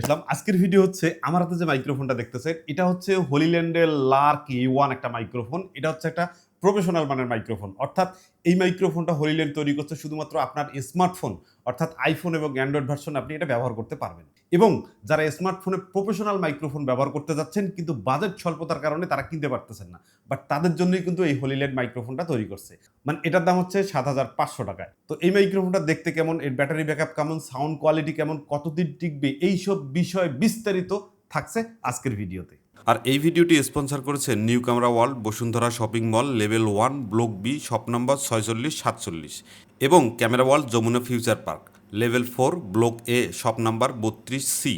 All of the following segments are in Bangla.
ইসলাম আজকের ভিডিও হচ্ছে আমার হাতে যে মাইক্রোফোনটা দেখতেছেন এটা হচ্ছে হোলিল্যান্ডের লার্ক ই ওয়ান একটা মাইক্রোফোন এটা হচ্ছে একটা প্রফেশনাল মানের মাইক্রোফোন অর্থাৎ এই মাইক্রোফোনটা হোলিল্যান্ড তৈরি করছে শুধুমাত্র আপনার স্মার্টফোন অর্থাৎ আইফোন এবং অ্যান্ড্রয়েড ভার্সন আপনি এটা ব্যবহার করতে পারবেন। এবং যারা স্মার্টফোনে প্রফেশনাল মাইক্রোফোন ব্যবহার করতে যাচ্ছেন, কিন্তু বাজেট স্বল্পতার কারণে তারা কিনতে পারতেছেন না। বাট তাদের জন্যই কিন্তু এই হোলিল্যান্ড মাইক্রোফোনটা তৈরি করছে। মানে এটার দাম হচ্ছে সাত হাজার পাঁচশো টাকায়। তো এই মাইক্রোফোনটা দেখতে কেমন? এর ব্যাটারি ব্যাকআপ কেমন? সাউন্ড কোয়ালিটি কেমন? কতদিন টিকবে? এইসব বিষয় বিস্তারিত থাকছে আজকের ভিডিওতে। আর এই ভিডিওটি স্পন্সর করেছে new camera world Bashundhara shopping mall level one block B shop number ছয়চল্লিশ, সাতচল্লিশ। এবং camera world Jamuna future park, level four, block A, shop number বত্রিশ সি।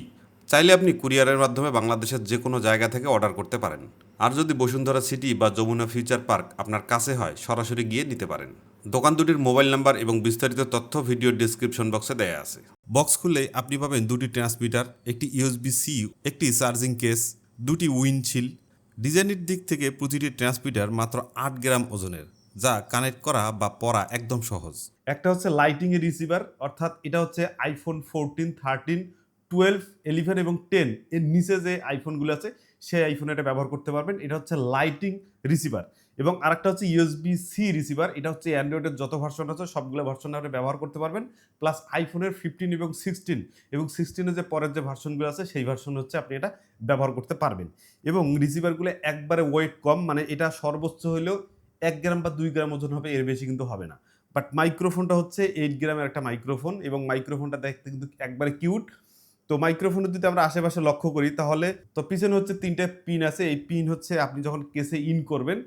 চাইলে আপনি কুরিয়ারের মাধ্যমে বাংলাদেশের যে কোনো জায়গা থেকে অর্ডার করতে পারেন। আর যদি বসুন্ধরা সিটি বা যমুনা ফিউচার পার্ক আপনার কাছে হয়, সরাসরি গিয়ে নিতে পারেন। দোকান দুটির মোবাইল নাম্বার এবং বিস্তারিত তথ্য ভিডিও ডিসক্রিপশন বক্সে দেয়া আছে। বক্স খুললে আপনি পাবেন দুটি ট্রান্সমিটার, একটি ইউএসবি সি, একটি চার্জিং কেস, দুটি উইন্ডশিল্ড। ডিজাইনের দিক থেকে প্রতিটি ট্রান্সমিটার মাত্র আট গ্রাম ওজনের। যা কানেক্ট করা বা পড়া একদম সহজ। একটা হচ্ছে লাইটিং এর রিসিভার অর্থাৎ এটা হচ্ছে iPhone fourteen thirteen twelve eleven এবং টেন এর নিচে যে আইফোনগুলো আছে, সেই আইফোন এটা ব্যবহার করতে পারবেন। এটা হচ্ছে লাইটিং রিসিভার এবং আরেকটা হচ্ছে ইউএসবি সি রিসিভার এটা হচ্ছে অ্যান্ড্রয়েডের যত ভার্সন আছে, সবগুলো ভার্সন আপনি ব্যবহার করতে পারবেন। প্লাস আইফোনের ফিফটিন এবং সিক্সটিন এবং সিক্সটিনের যে পরের যে ভার্সনগুলো আছে, সেই ভার্সন হচ্ছে আপনি এটা ব্যবহার করতে পারবেন। এবং রিসিভারগুলো একবারে ওয়েট কম মানে এটা সর্বোচ্চ হলেও এক গ্রাম বা দুই গ্রাম ওজন হবে, এর বেশি কিন্তু হবে না। বাট মাইক্রোফোনটা হচ্ছে এইট গ্রামের একটা মাইক্রোফোন এবং মাইক্রোফোনটা দেখতে কিন্তু একবারে কিউট তো মাইক্রোফোনের যদি আমরা আশেপাশে লক্ষ্য করি, তাহলে তো পিছনে হচ্ছে তিনটে পিন আছে। এই পিন হচ্ছে আপনি যখন কেসে ইন করবেন,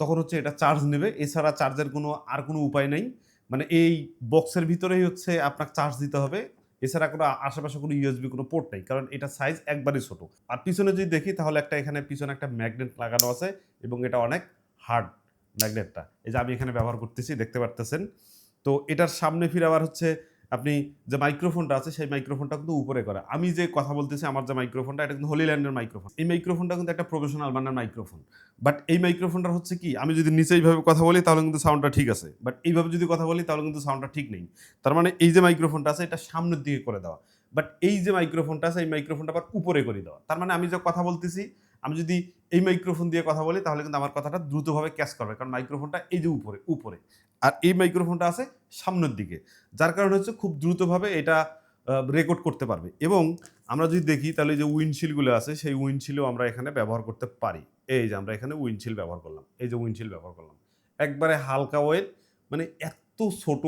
তখন হচ্ছে এটা চার্জ নেবে। এছাড়া চার্জের কোনো, আর কোনো উপায় নেই। মানে এই বক্সের ভিতরেই হচ্ছে আপনাকে চার্জ দিতে হবে। এছাড়া কোনো আশেপাশে কোনো ইউএসবি কোনো পোর্ট নেই, কারণ এটা সাইজ একবারই ছোট। আর পিছনে যদি দেখি, তাহলে একটা এখানে পিছনে একটা ম্যাগনেট লাগানো আছে এবং এটা অনেক হার্ড ম্যাগনেটটা। এই যে আমি এখানে ব্যবহার করতেছি, দেখতে পারতেছেন। তো এটার সামনে ফিরে আবার হচ্ছে আপনি যে মাইক্রোফোনটা আছে, সেই মাইক্রোফোনটা কিন্তু উপরে করা। আমি যে কথা বলতেছি, আমার যে মাইক্রোফোনটা, এটা কিন্তু হোলিল্যান্ডের মাইক্রোফোন। এই মাইক্রোফোনটা কিন্তু একটা প্রফেশনাল মানের মাইক্রোফোন। বাট এই মাইক্রোফোনটা হচ্ছে কি, আমি যদি নিচে এইভাবে কথা বলি, তাহলে কিন্তু সাউন্ডটা ঠিক আছে। বাট এইভাবে যদি কথা বলি, তাহলে কিন্তু সাউন্ডটা ঠিক নেই। তার মানে এই যে মাইক্রোফোনটা আছে, এটা সামনের দিকে করে দেওয়া। বাট এই যে মাইক্রোফোনটা আছে, এই মাইক্রোফোনটা আবার উপরে করে দেওয়া। তার মানে আমি যে কথা বলতেছি আমি যদি এই মাইক্রোফোন দিয়ে কথা বলি, তাহলে কিন্তু আমার কথাটা দ্রুতভাবে ক্যাচ করবে। কারণ মাইক্রোফোনটা এই যে উপরে উপরে। আর এই মাইক্রোফোনটা আছে সামনের দিকে। যার কারণে হচ্ছে খুব দ্রুতভাবে এটা রেকর্ড করতে পারবে। এবং আমরা যদি দেখি, তাহলে যে উইন্ডশিলগুলো আছে, সেই উইন্ডশিলও আমরা এখানে ব্যবহার করতে পারি। এই যে আমরা এখানে উইন্ডশিল ব্যবহার করলাম। এই যে উইন্ডশিল ব্যবহার করলাম। একবারে হালকা ওয়েট মানে এত ছোট।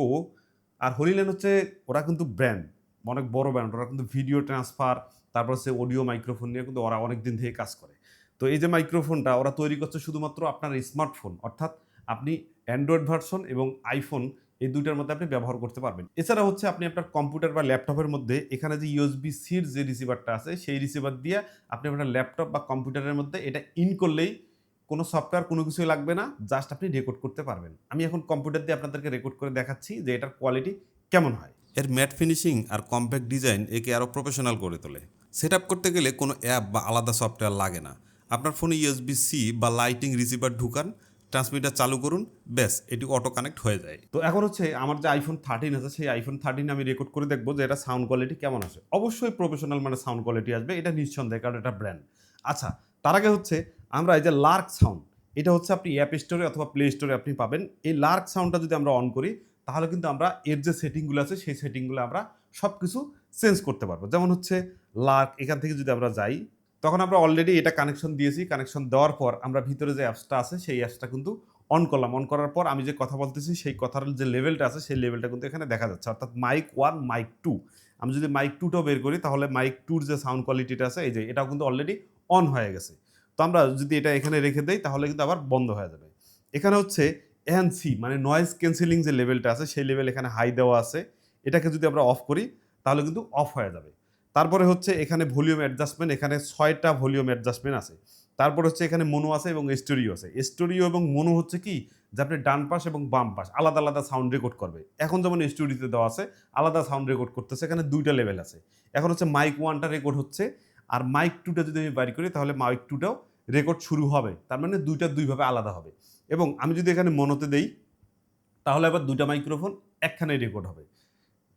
আর হলিল্যান্ড হচ্ছে, ওরা কিন্তু ব্র্যান্ড অনেক বড় ব্র্যান্ড ওরা কিন্তু ভিডিও ট্রান্সফার তারপর হচ্ছে অডিও মাইক্রোফোন নিয়ে কিন্তু ওরা অনেক দিন থেকে কাজ করে। তো এই যে মাইক্রোফোনটা ওরা তৈরি করছে শুধুমাত্র আপনার স্মার্টফোন অর্থাৎ আপনি অ্যান্ড্রয়েড ভার্সন এবং আইফোন এই দুইটার মধ্যে আপনি ব্যবহার করতে পারবেন। এছাড়া হচ্ছে আপনি আপনার কম্পিউটার বা ল্যাপটপের মধ্যে এখানে যে ইউএসবি সির যে রিসিভারটা আছে, সেই রিসিভার দিয়ে আপনি আপনার ল্যাপটপ বা কম্পিউটারের মধ্যে এটা ইন করলেই কোনো সফটওয়্যার কোনো কিছুই লাগবে না জাস্ট আপনি রেকর্ড করতে পারবেন। আমি এখন কম্পিউটার দিয়ে আপনাদেরকে রেকর্ড করে দেখাচ্ছি যে এটার কোয়ালিটি কেমন হয়। এর ম্যাট ফিনিশিং আর কম্প্যাক্ট ডিজাইন একে আরও প্রফেশনাল করে তোলে। সেট করতে গেলে কোনো অ্যাপ বা আলাদা সফটওয়্যার লাগে না। আপনার ফোনে ইউএসবি সি বা লাইটিং রিসিভার ঢুকান ট্রান্সমিটার চালু করুন, ব্যাস, এটি অটো কানেক্ট হয়ে যায়। তো এখন হচ্ছে আমার যে আইফোন থার্টিন আছে, সেই আইফোন থার্টিন আমি রেকর্ড করে দেখব যে এটা সাউন্ড কোয়ালিটি কেমন আসে অবশ্যই প্রফেশনাল মানে সাউন্ড কোয়ালিটি আসবে, এটা নিঃসন্দেহে, কারণ এটা ব্র্যান্ড আচ্ছা তার আগে হচ্ছে আমরা এই যে লার্ক সাউন্ড এটা হচ্ছে আপনি অ্যাপ স্টোরে অথবা প্লে স্টোরে আপনি পাবেন। এই লার্ক সাউন্ডটা যদি আমরা অন করি, তাহলে কিন্তু আমরা এর যে সেটিংগুলো আছে, সেই সেটিংগুলো আমরা সব কিছু চেঞ্জ করতে পারব। যেমন হচ্ছে লার্ক এখান থেকে যদি আমরা যাই তখন আমরা অলরেডি এটা কানেকশন দিয়েছি কানেকশন দেওয়ার পর আমরা ভিতরে যে অ্যাপসটা আছে, সেই অ্যাপসটা কিন্তু অন করলাম। অন করার পর আমি যে কথা বলতেছি, সেই কথার যে লেভেলটা আছে, সেই লেভেলটা কিন্তু এখানে দেখা যাচ্ছে। অর্থাৎ মাইক ওয়ান মাইক টু আমি যদি মাইক টুটাও বের করি, তাহলে মাইক টুর যে সাউন্ড কোয়ালিটিটা আছে, এই যে, এটাও কিন্তু অলরেডি অন হয়ে গেছে। তো আমরা যদি এটা এখানে রেখে দেই, তাহলে কিন্তু আবার বন্ধ হয়ে যাবে। এখানে হচ্ছে এনসি মানে নয়েজ ক্যান্সেলিং যে লেভেলটা আছে, সেই লেভেল এখানে হাই দেওয়া আছে। এটাকে যদি আমরা অফ করি, তাহলে কিন্তু অফ হয়ে যাবে। তারপরে হচ্ছে এখানে ভলিউম অ্যাডজাস্টমেন্ট, এখানে ছয়টা ভলিউম অ্যাডজাস্টমেন্ট আছে। তারপর হচ্ছে এখানে মনো আছে এবং স্টোরিও আছে। স্টোরিও এবং মনো হচ্ছে কি? যে আপনি ডান পাশ এবং বাম পাশ আলাদা আলাদা সাউন্ড রেকর্ড করবে। এখন যেমন স্টোরিতে দেওয়া আছে, আলাদা সাউন্ড রেকর্ড করতেছে, এখানে দুইটা লেভেল আছে। এখন হচ্ছে মাইক ওয়ানটা রেকর্ড হচ্ছে, আর মাইক টুটা যদি আমি বাইর করি, তাহলে মাইক টুটাও রেকর্ড শুরু হবে। তার মানে দুইটা দুইভাবে আলাদা হবে। এবং আমি যদি এখানে মনোতে দেই, তাহলে আবার দুইটা মাইক্রোফোন একখানে রেকর্ড হবে।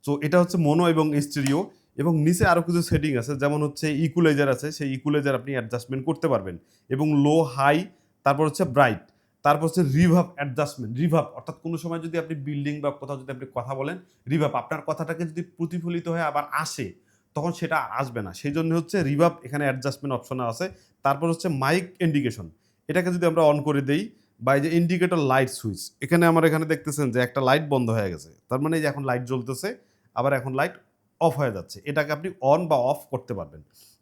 সো এটা হচ্ছে মনো এবং স্টেরিও এবং নিচে আরও কিছু সেটিং আছে, যেমন হচ্ছে ইকুলাইজার আছে, সেই ইকুলাইজার আপনি অ্যাডজাস্টমেন্ট করতে পারবেন। এবং লো হাই তারপর হচ্ছে ব্রাইট তারপর হচ্ছে রিভাব অ্যাডজাস্টমেন্ট রিভাব অর্থাৎ কোনো সময় যদি আপনি বিল্ডিং বা কোথাও যদি আপনি কথা বলেন রিভাব আপনার কথাটাকে যদি প্রতিফলিত হয়ে আবার আসে, তখন সেটা আসবে না। সেই জন্য হচ্ছে রিভাব এখানে অ্যাডজাস্টমেন্ট অপশন আছে। তারপর হচ্ছে মাইক ইন্ডিকেশন এটাকে যদি আমরা অন করে দেই, বা এই যে ইন্ডিকেটর লাইট সুইচ এখানে আমার এখানে দেখতেছেন যে একটা লাইট বন্ধ হয়ে গেছে। তার মানে এই যে এখন লাইট জ্বলতেছে, আবার এখন লাইট অফ হয়ে যাচ্ছে। এটাকে আপনি অন বা অফ করতে পারবেন।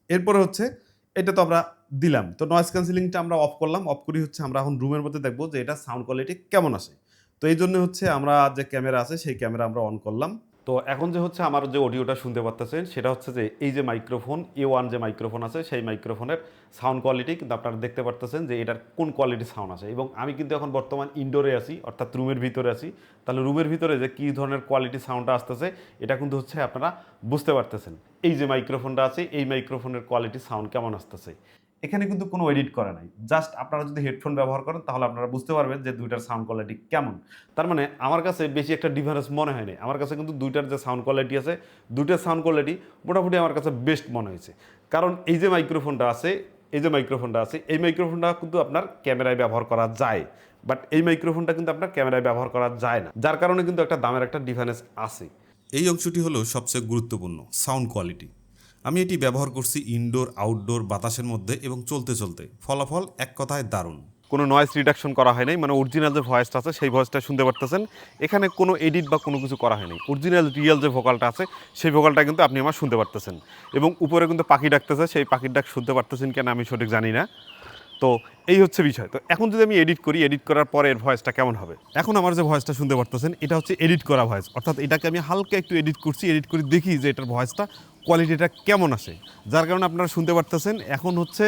এরপরে হচ্ছে, এটা তো আমরা দিলাম। তো নয়েজ ক্যান্সেলিংটা আমরা অফ করলাম। অফ করি হচ্ছে আমরা এখন রুমের মধ্যে দেখব যে এটা সাউন্ড কোয়ালিটি কেমন আসে। তো এই জন্য হচ্ছে আমরা যে ক্যামেরা আছে, সেই ক্যামেরা আমরা অন করলাম। তো এখন যে হচ্ছে আমার যে অডিওটা শুনতে পারতেছেন, সেটা হচ্ছে যে এই যে মাইক্রোফোন এ ওয়ান যে মাইক্রোফোন আছে, সেই মাইক্রোফোনের সাউন্ড কোয়ালিটি কিন্তু আপনারা দেখতে পারতেছেন যে এটার কোন কোয়ালিটির সাউন্ড আছে। এবং আমি কিন্তু এখন বর্তমান ইনডোরে আছি, অর্থাৎ রুমের ভিতরে আছি। তাহলে রুমের ভিতরে যে কী ধরনের কোয়ালিটি সাউন্ডটা আসতেছে, এটা কিন্তু হচ্ছে আপনারা বুঝতে পারতেছেন। এই যে মাইক্রোফোনটা আছে, এই মাইক্রোফোনের কোয়ালিটি সাউন্ড কেমন আসতেছে। এখানে কিন্তু কোনো এডিট করা নাই। জাস্ট আপনারা যদি হেডফোন ব্যবহার করেন, তাহলে আপনারা বুঝতে পারবেন যে দুইটার সাউন্ড কোয়ালিটি কেমন। তার মানে আমার কাছে বেশি একটা ডিফারেন্স মনে হয়নি। আমার কাছে কিন্তু দুইটার যে সাউন্ড কোয়ালিটি আছে, দুইটার সাউন্ড কোয়ালিটি মোটামুটি আমার কাছে বেস্ট মনে হয়েছে। কারণ এই যে মাইক্রোফোনটা আছে, এই যে মাইক্রোফোনটা আছে, এই মাইক্রোফোনটা কিন্তু আপনার ক্যামেরায় ব্যবহার করা যায়। বাট এই মাইক্রোফোনটা কিন্তু আপনার ক্যামেরায় ব্যবহার করা যায় না। যার কারণে কিন্তু একটা দামের একটা ডিফারেন্স আছে। এই অংশটি হলো সবচেয়ে গুরুত্বপূর্ণ সাউন্ড কোয়ালিটি আমি এটি ব্যবহার করছি ইনডোর আউটডোর বাতাসের মধ্যে এবং চলতে চলতে। ফলাফল এক কথায় দারুণ। কোনো নয়েজ রিডাকশন করা হয় নাই মানে অরিজিনাল যে ভয়েসটা আছে, সেই ভয়েসটা শুনতে পারতেছেন। এখানে কোনো এডিট বা কোনো কিছু করা হয়নি অরিজিনাল রিয়েল যে ভোকালটা আছে, সেই ভোকালটা কিন্তু আপনি আমার শুনতে পারতেছেন। এবং উপরে কিন্তু পাখি ডাকতেছে, সেই পাখির ডাক শুনতে পারতেছেন কেন আমি সঠিক জানি না। তো এই হচ্ছে বিষয়। তো এখন যদি আমি এডিট করি এডিট করার পরে এর ভয়েসটা কেমন হবে? এখন আমার যে ভয়েসটা শুনতে পারতেছেন, এটা হচ্ছে এডিট করা ভয়েস অর্থাৎ এটাকে আমি হালকা একটু এডিট করছি এডিট করে দেখি যে এটার ভয়েসটা কোয়ালিটিটা কেমন আসে যার কারণে আপনারা শুনতে পারতেছেন, এখন হচ্ছে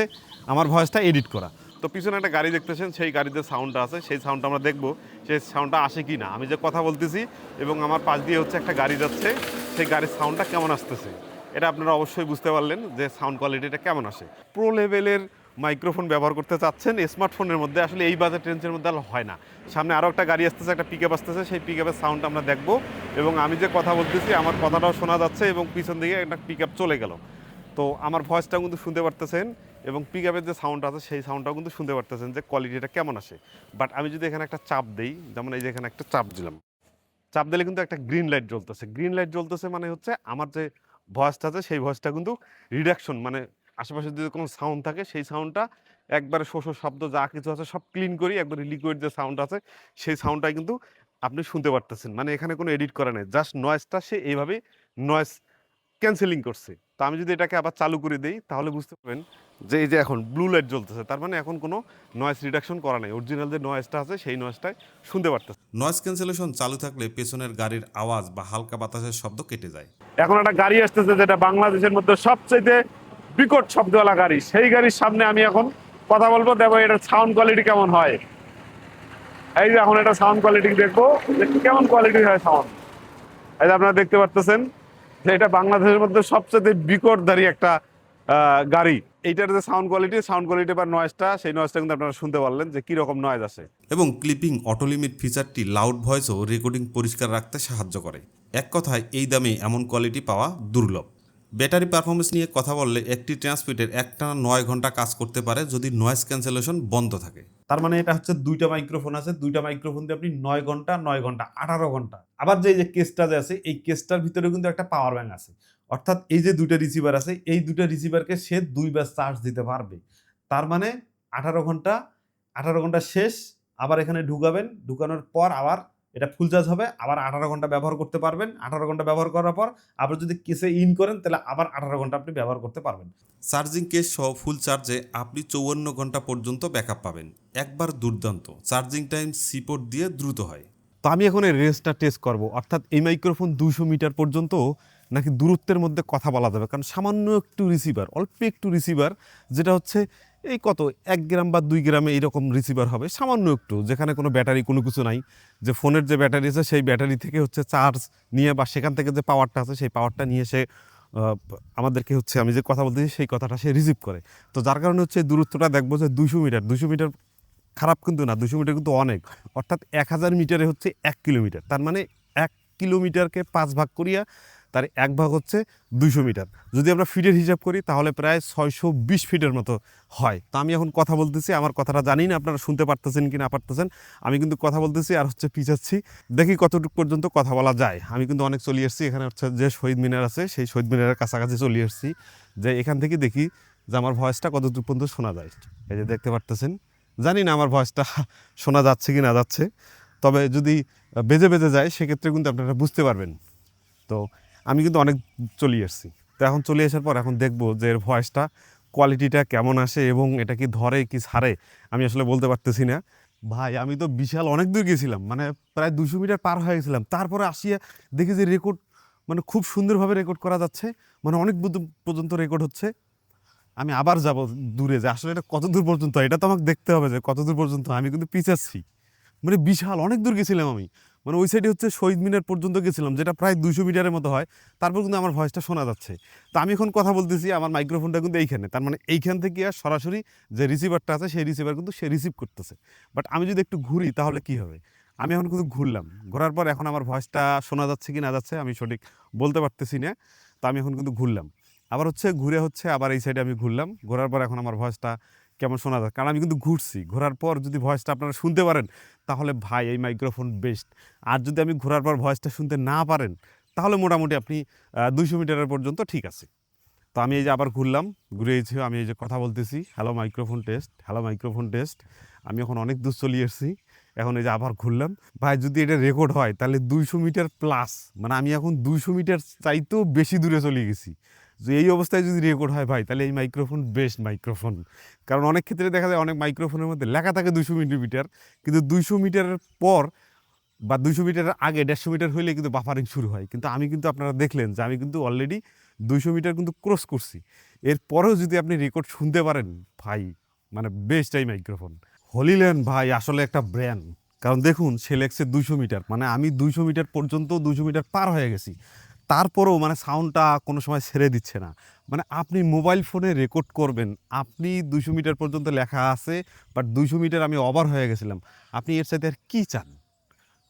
আমার ভয়েসটা এডিট করা। তো পিছনে একটা গাড়ি দেখতেছেন, সেই গাড়িতে সাউন্ডটা আছে, সেই সাউন্ডটা আমরা দেখব সেই সাউন্ডটা আসে কি না আমি যে কথা বলতেছি এবং আমার পাশ দিয়ে হচ্ছে একটা গাড়ি যাচ্ছে, সেই গাড়ির সাউন্ডটা কেমন আসতেছে? এটা আপনারা অবশ্যই বুঝতে পারলেন যে সাউন্ড কোয়ালিটিটা কেমন আসে। প্রো লেভেলের মাইক্রোফোন ব্যবহার করতে চাচ্ছেন, স্মার্টফোনের মধ্যে আসলে এই বাজেট রেঞ্জের মধ্যে আর হয় না। সামনে আরও একটা গাড়ি আসতেছে, একটা পিক আপ আসতেছে, সেই পিক আপের সাউন্ড আমরা দেখব এবং আমি যে কথা বলতেছি, আমার কথাটাও শোনা যাচ্ছে এবং পিছন দিকে একটা পিক চলে গেল। তো আমার ভয়েসটাও কিন্তু শুনতে পারতেছেন এবং পিক আপের যে সাউন্ড আছে, সেই সাউন্ডটাও কিন্তু শুনতে পারতেছেন যে কোয়ালিটিটা কেমন আসে। বাট আমি যদি এখানে একটা চাপ দিই, যেমন এই যে এখানে একটা চাপ দিলাম, চাপ দিলে কিন্তু একটা গ্রিন লাইট জ্বলতেছে। গ্রিন লাইট জ্বলতেছে মানে হচ্ছে আমার যে ভয়েসটা আছে, সেই ভয়েসটা কিন্তু রিডাকশন মানে আশেপাশে যদি কোনো সাউন্ড থাকে সেই সাউন্ডটা একবারে শোষ শব্দ যা কিছু আছে সব ক্লিন করি একবারে লিকুইড যে সাউন্ড আছে সেই সাউন্ডটাই কিন্তু আপনি শুনতে পারতেছেন। মানে এখানে কোনো এডিট করা নেই। জাস্ট নয়েজটা সে এইভাবে নয়েজ ক্যান্সেলিং করছে। তো আমি যদি এটাকে আবার চালু করে দিই তাহলে বুঝতে পারবেন যে এই যে এখন ব্লু লাইট জ্বলতেছে তার মানে এখন কোনো নয়েজ রিডাকশন করা নেই। অরিজিনাল যে নয়েজটা আছে সেই নয়েজটাই শুনতে পারতেছে নয়েজ ক্যান্সেলেশন চালু থাকলে পেছনের গাড়ির আওয়াজ বা হালকা বাতাসের শব্দ কেটে যায়। এখন একটা গাড়ি আসতেছে যেটা বাংলাদেশের মধ্যে সবচেয়ে বিকট শব্দওয়ালা গাড়ি। সেই গাড়ির সামনে আমি এখন কথা বলব, দেখো এটার সাউন্ড কোয়ালিটি কেমন হয়। এই যে এখন এটা সাউন্ড কোয়ালিটি দেখব কেমন কোয়ালিটি হয় সাউন্ড এই যে আপনারা দেখতে পারতেছেন যে এটা বাংলাদেশের মধ্যে সবচেয়ে বিকটধারী একটা গাড়ি। এইটার যে সাউন্ড কোয়ালিটি সাউন্ড কোয়ালিটি বা নয়েজটা সেই নয়েজটা কিন্তু আপনারা শুনতে পারলেন যে কীরকম নয়েজ আছে এবং ক্লিপিং অটোলিমিট ফিচারটি লাউড ভয়েসও রেকর্ডিং পরিষ্কার রাখতে সাহায্য করে। এক কথায়, এই দামে এমন কোয়ালিটি পাওয়া দুর্লভ। ব্যাটারি পারফরমেন্স নিয়ে কথা বললে একটি ট্রান্সমিটার একটানা নয় ঘণ্টা কাজ করতে পারে যদি নয়েজ ক্যান্সেলেশন বন্ধ থাকে। তার মানে এটা হচ্ছে দুইটা মাইক্রোফোন আছে, দুইটা মাইক্রোফোন দিয়ে আপনি নয় ঘণ্টা নয় ঘণ্টা, আঠারো ঘণ্টা। আবার যে যে কেসটা যে আছে, এই কেসটার ভিতরে কিন্তু একটা পাওয়ার ব্যাঙ্ক আছে। অর্থাৎ এই যে দুইটা রিসিভার আছে, এই দুইটা রিসিভারকে সে দুইবার চার্জ দিতে পারবে। তার মানে আঠারো ঘণ্টা আঠারো ঘণ্টা শেষ, আবার এখানে ঢুকাবেন, ঢুকানোর পর আবার এটা ফুল চার্জ হবে আবার আঠারো ঘণ্টা ব্যবহার করতে পারবেন। আঠারো ঘণ্টা ব্যবহার করার পর আবার যদি কেসে ইন করেন তাহলে আবার আঠারো ঘণ্টা আপনি ব্যবহার করতে পারবেন। চার্জিং কেস সহ ফুল চার্জে আপনি চৌয়ান্ন ঘণ্টা পর্যন্ত ব্যাকআপ পাবেন। একবার দুর্দান্ত। চার্জিং টাইম সিপোর্ট দিয়ে দ্রুত হয়। তো আমি এখন এই রেঞ্জটা টেস্ট করব। অর্থাৎ এই মাইক্রোফোন দুশো মিটার পর্যন্ত নাকি দূরত্বের মধ্যে কথা বলা যাবে? কারণ সামান্য একটু রিসিভার অল্প একটু রিসিভার যেটা হচ্ছে এই কত? এক গ্রাম বা দুই গ্রামে এইরকম রিসিভার হবে। সামান্য একটু, যেখানে কোনো ব্যাটারি কোনো কিছু নাই। যে ফোনের যে ব্যাটারি আছে, সেই ব্যাটারি থেকে হচ্ছে চার্জ নিয়ে বা সেখান থেকে যে পাওয়ারটা আছে, সেই পাওয়ারটা নিয়ে সে আমাদেরকে হচ্ছে আমি যে কথা বলতেছি, সেই কথাটা সে রিসিভ করে। তো যার কারণে হচ্ছে দূরত্বটা দেখব যে দুশো মিটার দুশো মিটার খারাপ কিন্তু না দুশো মিটার কিন্তু অনেক। অর্থাৎ এক হাজার মিটারে হচ্ছে এক কিলোমিটার। তার মানে এক কিলোমিটারকে পাঁচ ভাগ করিয়া তার এক ভাগ হচ্ছে দুইশো মিটার। যদি আমরা ফিটের হিসাব করি, তাহলে প্রায় ছয়শো বিশ ফিটের মতো হয়। তো আমি এখন কথা বলতেছি, আমার কথাটা জানি না, আপনারা শুনতে পারতেছেন কি না পারতেছেন। আমি কিন্তু কথা বলতেছি আর হচ্ছে পিছাচ্ছি। দেখি কতটুকু পর্যন্ত কথা বলা যায়। আমি কিন্তু অনেক চলে এসেছি এখানে হচ্ছে যে শহীদ মিনার আছে, সেই শহীদ মিনারের কাছাকাছি চলে এসেছি যে এখান থেকে দেখি যে আমার ভয়েসটা কতদূর পর্যন্ত শোনা যায়। এই যে দেখতে পারতেছেন? জানি না আমার ভয়েসটা শোনা যাচ্ছে কি না যাচ্ছে। তবে যদি বেজে বেজে যায়, সেক্ষেত্রে কিন্তু আপনারা বুঝতে পারবেন। তো আমি কিন্তু অনেক চলে এসেছি। তো এখন চলে আসার পর এখন দেখব যে এর ভয়েসটা কোয়ালিটিটা কেমন আসে এবং এটা কি ধরে, কি ছাড়ে, আমি আসলে বলতে পারতেছি না। ভাই, আমি তো বিশাল অনেক দূর গেছিলাম মানে প্রায় দুশো মিটার পার হয়ে গেছিলাম। তারপরে আসিয়া দেখি যে রেকর্ড মানে খুব সুন্দরভাবে রেকর্ড করা যাচ্ছে মানে অনেক পর্যন্ত রেকর্ড হচ্ছে। আমি আবার যাব দূরে যে আসলে এটা কত দূর পর্যন্ত, এটা তো আমাকে দেখতে হবে যে কত দূর পর্যন্ত। আমি কিন্তু পিছাচ্ছি। মানে বিশাল, অনেক দূর গেছিলাম আমি। মানে ওই সাইডে হচ্ছে শহীদ মিনার পর্যন্ত গেছিলাম, যেটা প্রায় দুশো মিটারের মতো হয়। তারপর কিন্তু আমার ভয়েসটা শোনা যাচ্ছে। তো আমি এখন কথা বলতেছি, আমার মাইক্রোফোনটা কিন্তু এইখানে। তার মানে এইখান থেকে আর সরাসরি যে রিসিভারটা আছে, সেই রিসিভার কিন্তু সে রিসিভ করতেছে। বাট আমি যদি একটু ঘুরি, তাহলে কি হবে? আমি এখন কিন্তু ঘুরলাম। ঘোরার পর এখন আমার ভয়েসটা শোনা যাচ্ছে কি না যাচ্ছে, আমি সঠিক বলতে পারতেছি না। তো আমি এখন কিন্তু ঘুরলাম। আবার হচ্ছে, ঘুরে হচ্ছে, আবার এই সাইডে আমি ঘুরলাম। ঘোরার পর এখন আমার ভয়েসটা কেমন শোনা যায়? কারণ আমি কিন্তু ঘুরছি। ঘোরার পর যদি ভয়েসটা আপনারা শুনতে পারেন, তাহলে ভাই, এই মাইক্রোফোন বেস্ট আর যদি আমি ঘোরার পর ভয়েসটা শুনতে না পারেন, তাহলে মোটামুটি আপনি দুইশো মিটারের পর্যন্ত ঠিক আছে। তো আমি এই যে আবার ঘুরলাম, ঘুরে এসে আমি এই যে কথা বলতেছি hello microphone test hello microphone test আমি এখন অনেক দূর চলে এসেছি, এখন এই যে আবার ঘুরলাম। ভাই, যদি এটা রেকর্ড হয়, তাহলে দুইশো মিটার প্লাস মানে আমি এখন দুইশো মিটার চাইতেও বেশি দূরে চলে গেছি। যে এই অবস্থায় যদি রেকর্ড হয়, ভাই, তাহলে এই মাইক্রোফোন বেস্ট মাইক্রোফোন কারণ অনেক ক্ষেত্রে দেখা যায় অনেক মাইক্রোফোনের মধ্যে লেখা থাকে দুইশো মিলিমিটার, কিন্তু দুইশো মিটারের পর বা দুইশো মিটারের আগে দেড়শো মিটার হইলে কিন্তু বাফারিং শুরু হয়। কিন্তু আমি কিন্তু আপনারা দেখলেন যে আমি কিন্তু অলরেডি দুইশো মিটার কিন্তু ক্রস করছি। এরপরেও যদি আপনি রেকর্ড শুনতে পারেন, ভাই মানে বেস্ট এই মাইক্রোফোন হলিল্যান্ড ভাই, আসলে একটা ব্র্যান্ড কারণ দেখুন সে লেগছে দুইশো মিটার মানে আমি দুইশো মিটার পর্যন্ত দুইশো মিটার পার হয়ে গেছি। তারপরেও মানে সাউন্ডটা কোনো সময় ছেড়ে দিচ্ছে না। মানে আপনি মোবাইল ফোনে রেকর্ড করবেন, আপনি দুইশো মিটার পর্যন্ত লেখা আছে বাট দুইশো মিটার আমি ওভার হয়ে গেছিলাম। আপনি এর সাথে আর কী চান?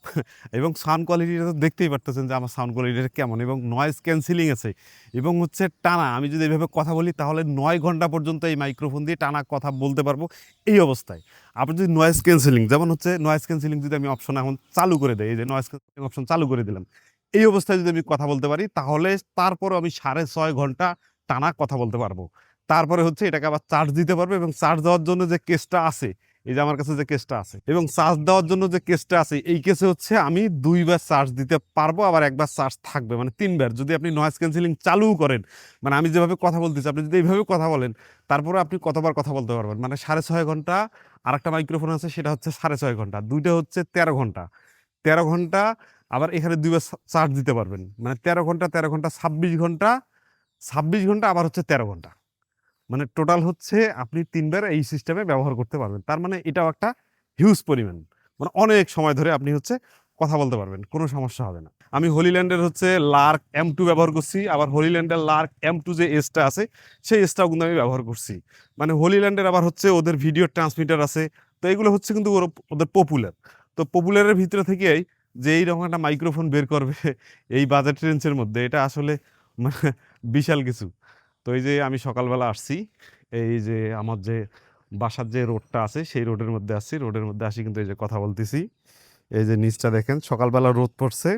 এবং সাউন্ড কোয়ালিটিটা তো দেখতেই পারতেছেন যে আমার সাউন্ড কোয়ালিটিটা কেমন, এবং নয়েজ ক্যান্সেলিং আছে। এবং হচ্ছে টানা, আমি যদি এভাবে কথা বলি, তাহলে নয় ঘণ্টা পর্যন্ত এই মাইক্রোফোন দিয়ে টানা কথা বলতে পারব এই অবস্থায়। আপনি যদি নয়েজ ক্যান্সেলিং যেমন হচ্ছে নয়েজ ক্যান্সেলিং যদি আমি অপশন এখন চালু করে দেই, এই যে নয়েজ ক্যান্সেলিং অপশন চালু করে দিলাম এই অবস্থায় যদি আমি কথা বলতে পারি, তাহলে তারপরও আমি সাড়ে ছয় ঘণ্টা টানা কথা বলতে পারব। তারপরে হচ্ছে এটাকে আবার চার্জ দিতে পারব এবং চার্জ দেওয়ার জন্য যে কেসটা আছে, এই যে আমার কাছে যে কেসটা আছে, এবং চার্জ দেওয়ার জন্য যে কেসটা আছে, এই কেসে হচ্ছে আমি দুইবার চার্জ দিতে পারব, আবার একবার চার্জ থাকবে মানে তিনবার। যদি আপনি নয়েজ ক্যান্সেলিং চালুও করেন মানে আমি যেভাবে কথা বলতেছি, আপনি যদি এইভাবে কথা বলেন তারপরে আপনি কতবার কথা বলতে পারবেন? মানে সাড়ে ছয় ঘণ্টা আর একটা মাইক্রোফোন আছে, সেটা হচ্ছে সাড়ে ছয় ঘণ্টা। দুইটা হচ্ছে তেরো ঘণ্টা। তেরো ঘণ্টা আবার এখানে দুইবার চার্জ দিতে পারবেন। মানে তেরো ঘণ্টা তেরো ঘণ্টা, ছাব্বিশ ঘণ্টা ছাব্বিশ ঘণ্টা আবার হচ্ছে তেরো ঘণ্টা। মানে টোটাল হচ্ছে আপনি তিনবার এই সিস্টেমে ব্যবহার করতে পারবেন। তার মানে এটাও একটা হিউজ পরিমাণ। মানে অনেক সময় ধরে আপনি হচ্ছে কথা বলতে পারবেন, কোনো সমস্যা হবে না। আমি হোলিল্যান্ডের হচ্ছে লার্ক এম টু ব্যবহার করছি, আবার হোলিল্যান্ডের লার্ক এম টু যে এসটা আছে, সেই এসটাও কিন্তু আমি ব্যবহার করছি। মানে হোলিল্যান্ডের আবার হচ্ছে ওদের ভিডিও ট্রান্সমিটার আছে, তো এগুলো হচ্ছে কিন্তু ওদের পপুলার তো পপুলারের ভিতরে থেকেই যে এইরকম একটা মাইক্রোফোন বের করবে এই বাজেট রেঞ্জের মধ্যে, এটা আসলে মানে বিশাল কিছু। তো এই যে আমি সকালবেলা আসছি, এই যে আমার যে বাসার যে রোডটা আছে, সেই রোডের মধ্যে আসছি, রোডের মধ্যে আসি কিন্তু এই যে কথা বলতেছি। এই যে নিচটা দেখেন, সকালবেলা রোদ পড়ছে,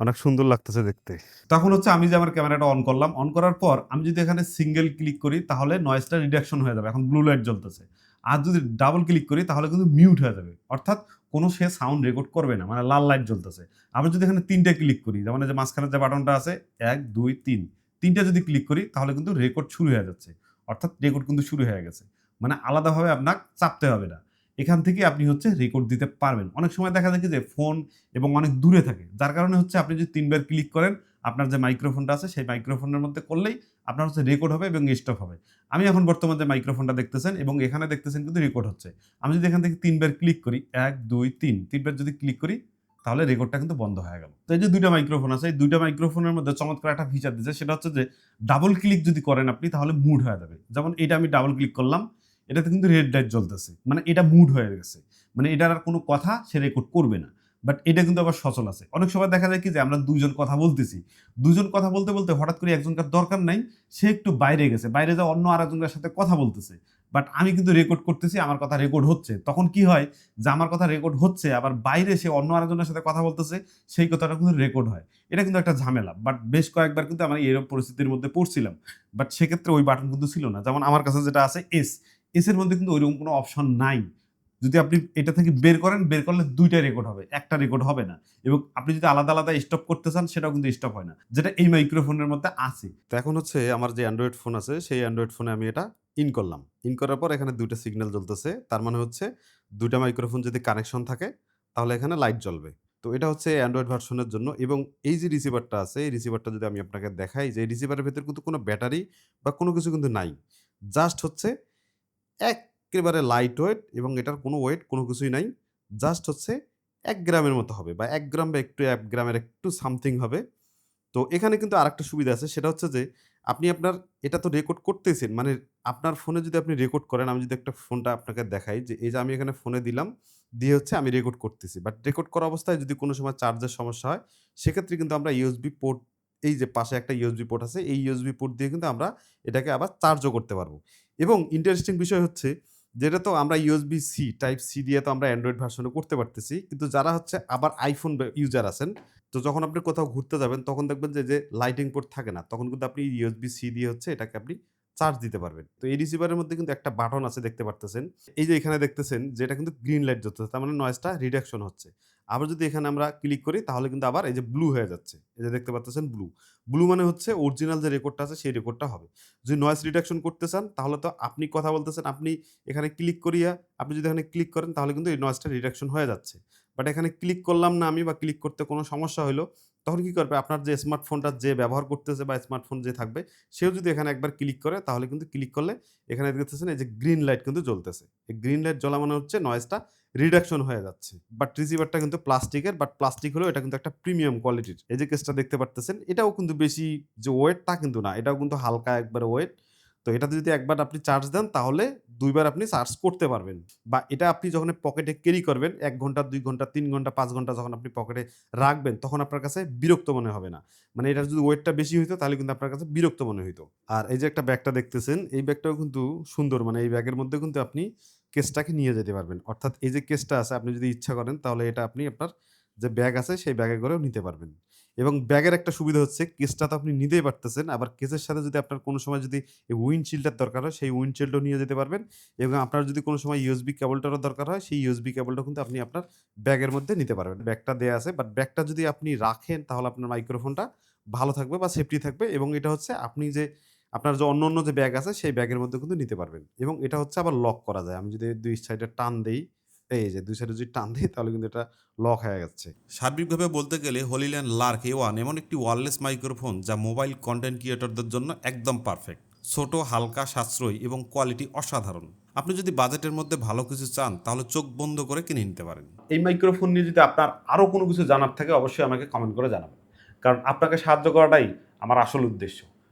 অনেক সুন্দর লাগতেছে দেখতে। তখন হচ্ছে আমি যে আমার ক্যামেরাটা অন করলাম অন করার পর আমি যদি এখানে সিঙ্গেল ক্লিক করি, তাহলে নয়েজটা রিডাকশন হয়ে যাবে। এখন ব্লু লাইট জ্বলতেছে। আর যদি ডাবল ক্লিক করি, তাহলে কিন্তু মিউট হয়ে যাবে। অর্থাৎ কোনো সে সাউন্ড রেকর্ড করবে না মানে লাল লাইট জ্বলতেছে। আমরা যদি এখানে তিনটে ক্লিক করি যেমন যে মাঝখানে যে বাটনটা আছে, এক, দুই, তিন, তিনটা যদি ক্লিক করি, তাহলে কিন্তু রেকর্ড শুরু হয়ে যাচ্ছে। অর্থাৎ রেকর্ড কিন্তু শুরু হয়ে গেছে। মানে আলাদাভাবে আপনার চাপতে হবে না। এখান থেকে আপনি হচ্ছে রেকর্ড দিতে পারবেন। অনেক সময় দেখা যায় যে ফোন এবং অনেক দূরে থাকে। যার কারণে হচ্ছে আপনি যদি তিনবার ক্লিক করেন আপনার যে মাইক্রোফোনটা আছে, সেই মাইক্রোফোনের মধ্যে করলেই আপনার হচ্ছে রেকর্ড হবে এবং স্টপ হবে। আমি এখন বর্তমানে যে মাইক্রোফোনটা দেখতেছেন এবং এখানে দেখতেছেন কিন্তু রেকর্ড হচ্ছে। আমি যদি এখান থেকে তিনবার ক্লিক করি, এক, দুই, তিন, তিনবার যদি ক্লিক করি, তাহলে রেকর্ডটা কিন্তু বন্ধ হয়ে গেল। তো এই যে দুইটা মাইক্রোফোন আছে, এই দুইটা মাইক্রোফোনের মধ্যে চমৎকার একটা ফিচার দিচ্ছে সেটা হচ্ছে যে ডাবল ক্লিক যদি করেন আপনি, তাহলে মুড হয়ে যাবে। যেমন এটা আমি ডাবল ক্লিক করলাম, এটাতে কিন্তু রেড লাইট জ্বলতেছে। মানে এটা মুড হয়ে গেছে। মানে এটার আর কোনো কথা সে রেকর্ড করবে না। বাট এটা কিন্তু আবার সচল আছে। অনেক সময় দেখা যায় কি যে আমরা দুজন কথা বলতেছি। দুজন কথা বলতে বলতে হঠাৎ করে একজনকার দরকার নাই, সে একটু বাইরে গেছে। বাইরে যা অন্য আরেকজনের সাথে কথা বলতেছে। বাট আমি কিন্তু রেকর্ড করতেছি, আমার কথা রেকর্ড হচ্ছে। তখন কি হয় যে আমার কথা রেকর্ড হচ্ছে, আবার বাইরে সে অন্য আরেকজনের সাথে কথা বলতেছে, সেই কথাটা কিন্তু রেকর্ড হয়। এটা কিন্তু একটা ঝামেলা। বাট বেশ কয়েকবার কিন্তু আমি এরকম পরিস্থিতির মধ্যে পড়ছিলাম। বাট সেক্ষেত্রে ওই বাটন কিন্তু ছিল না। যেমন আমার কাছে যেটা আছে এস এস এর মধ্যে কিন্তু ওইরকম কোনো অপশন নাই। যদি আপনি এটা থেকে বের করেন, বের করলে দুইটা রেকর্ড হবে, একটা রেকর্ড হবে না। এবং আপনি যদি আলাদা আলাদা স্টপ করতে চান, সেটাও কিন্তু স্টপ হয় না। যেটা এই মাইক্রোফোনের মধ্যে আছে। তো এখন হচ্ছে আমার যে অ্যান্ড্রয়েড ফোন আছে, সেই অ্যান্ড্রয়েড ফোনে আমি এটা ইন করলাম। ইন করার পর এখানে দুইটা সিগন্যাল জ্বলতেছে। তার মানে হচ্ছে দুইটা মাইক্রোফোন যদি কানেকশন থাকে, তাহলে এখানে লাইট জ্বলবে। তো এটা হচ্ছে অ্যান্ড্রয়েড ভার্সনের জন্য। এবং এই যে রিসিভারটা আছে, এই রিসিভারটা যদি আমি আপনাকে দেখাই, যে এই রিসিভারের ভেতর কিন্তু কোনো ব্যাটারি বা কোনো কিছু কিন্তু নাই। জাস্ট হচ্ছে একেবারে লাইট ওয়েট এবং এটার কোনো ওয়েট কোনো কিছুই নাই। জাস্ট হচ্ছে এক গ্রামের মতো হবে বা এক গ্রাম বা একটু এক গ্রামের একটু সামথিং হবে। তো এখানে কিন্তু আরেকটা সুবিধা আছে, সেটা হচ্ছে যে আপনি আপনার এটা তো রেকর্ড করতেছেন মানে আপনার ফোনে যদি আপনি রেকর্ড করেন, আমি যদি একটা ফোনটা আপনাকে দেখাই যে এই যে আমি এখানে ফোনে দিলাম, দিয়ে হচ্ছে আমি রেকর্ড করতেছি। বাট রেকর্ড করা অবস্থায় যদি কোনো সময় চার্জের সমস্যা হয়, সেক্ষেত্রে কিন্তু আমরা ইউএসবি পোর্ট এই যে পাশে একটা ইউএসবি পোর্ট আছে, এই ইউএসবি পোর্ট দিয়ে কিন্তু আমরা এটাকে আবার চার্জও করতে পারব। এবং ইন্টারেস্টিং বিষয় হচ্ছে যেটা তো আমরা ইউএসবি সি টাইপ সি দিয়ে তো আমরা অ্যান্ড্রয়েড ভার্সনে করতে পারতেছি। কিন্তু যারা হচ্ছে আবার আইফোন ইউজার আছেন, তো যখন আপনি কোথাও ঘুরতে যাবেন, তখন দেখবেন যে যে লাইটিং পোর্ট থাকে না, তখন কিন্তু আপনি ইউএসবি সি দিয়ে হচ্ছে এটাকে আপনি চার্জ দিতে পারবেন। তো এই রিসিভারের মধ্যে কিন্তু একটা বাটন আছে দেখতে পারতেছেন। এই যে এখানে দেখতেছেন যে এটা কিন্তু গ্রিন লাইট জ্বলতেছে তার মানে নয়েজটা রিডাকশন হচ্ছে। আবার যদি এখানে আমরা ক্লিক করি, তাহলে কিন্তু আবার এই যে ব্লু হয়ে যাচ্ছে। এই যে দেখতে পাচ্ছেন ব্লু ব্লু মানে হচ্ছে অরিজিনাল যে রেকর্ডটা আছে, সেই রেকর্ডটা হবে। যদি নয়েজ রিডাকশন করতে চান, তাহলে তো আপনি কথা বলতেছেন, আপনি এখানে ক্লিক করিয়া, আপনি যদি এখানে ক্লিক করেন, তাহলে কিন্তু এই নয়েজটা রিডাকশন হয়ে যাচ্ছে। বাট এখানে ক্লিক করলাম না আমি বা ক্লিক করতে কোনো সমস্যা হলো তখন কি করবে? আপনার যে স্মার্টফোনটা যে ব্যবহার করতেছে বা স্মার্টফোন যে থাকবে, সেও যদি এখানে একবার ক্লিক করে, তাহলে কিন্তু ক্লিক করলে এখানে দেখতেছেন এই যে গ্রিন লাইট কিন্তু জ্বলতেছে। এই গ্রিন লাইট জ্বলা মানে হচ্ছে নয়েজটা রিডাকশন হয়ে যাচ্ছে। বাট রিসিভারটা কিন্তু প্লাস্টিকের বাট প্লাস্টিক হলেও এটা কিন্তু একটা প্রিমিয়াম কোয়ালিটির এই যে কেসটা দেখতে পারতেছেন, এটাও কিন্তু বেশি যে ওয়েট তা কিন্তু না, এটাও কিন্তু হালকা একবার ওয়েট তো এটাতে যদি একবার আপনি চার্জ দেন, তাহলে দুইবার আপনি চার্জ করতে পারবেন। বা এটা আপনি যখন পকেটে ক্যারি করবেন, এক ঘণ্টা, দুই ঘণ্টা, তিন ঘণ্টা, পাঁচ ঘণ্টা যখন আপনি পকেটে রাখবেন, তখন আপনার কাছে বিরক্ত মনে হবে না। মানে এটার যদি ওয়েটটা বেশি হইতো, তাহলে কিন্তু আপনার কাছে বিরক্ত মনে হইতো। আর এই যে একটা ব্যাগটা দেখতেছেন, এই ব্যাগটাও কিন্তু সুন্দর মানে এই ব্যাগের মধ্যে কিন্তু আপনি কেসটাকে নিয়ে যেতে পারবেন। অর্থাৎ এই যে কেসটা আছে, আপনি যদি ইচ্ছা করেন, তাহলে এটা আপনি আপনার যে ব্যাগ আছে, সেই ব্যাগে করেও নিতে পারবেন। এবং ব্যাগের একটা সুবিধা হচ্ছে, কেসটা তো আপনি নিতেই পারতেছেন, আবার কেসের সাথে যদি আপনার কোনো সময় যদি এই উইন্ডশিল্ডের দরকার হয়, সেই উইন্ডশিল্ডও নিয়ে যেতে পারবেন। এবং আপনার যদি কোনো সময় ইউএসবি কেবলটারও দরকার হয়, সেই ইউএসবি কেবলটা কিন্তু আপনি আপনার ব্যাগের মধ্যে নিতে পারবেন। ব্যাগটা দেওয়া আছে বাট ব্যাগটা যদি আপনি রাখেন, তাহলে আপনার মাইক্রোফোনটা ভালো থাকবে বা সেফটি থাকবে। এবং এটা হচ্ছে, আপনি যে আপনার যে অন্য অন্য যে ব্যাগ আছে সেই ব্যাগের মধ্যে কিন্তু নিতে পারবেন। এবং এটা হচ্ছে আবার লক করা যায়। আমি যদি দুই সাইডে টান দেই এই যে দুই সাইডে যদি টান দিই তাহলে কিন্তু এটা লক হয়ে যাচ্ছে। সার্বিকভাবে বলতে গেলে হলিল্যান্ড লার্ক এ ওয়ান এমন একটি ওয়ারলেস মাইক্রোফোন যা মোবাইল কন্টেন্ট ক্রিয়েটরদের জন্য একদম পারফেক্ট ছোট হালকা সাশ্রয়ী এবং কোয়ালিটি অসাধারণ। আপনি যদি বাজেটের মধ্যে ভালো কিছু চান তাহলে চোখ বন্ধ করে কিনে নিতে পারেন। এই মাইক্রোফোন নিয়ে যদি আপনার আরও কোনো কিছু জানার থাকে অবশ্যই আমাকে কমেন্ট করে জানাবেন। কারণ আপনাকে সাহায্য করাটাই আমার আসল উদ্দেশ্য।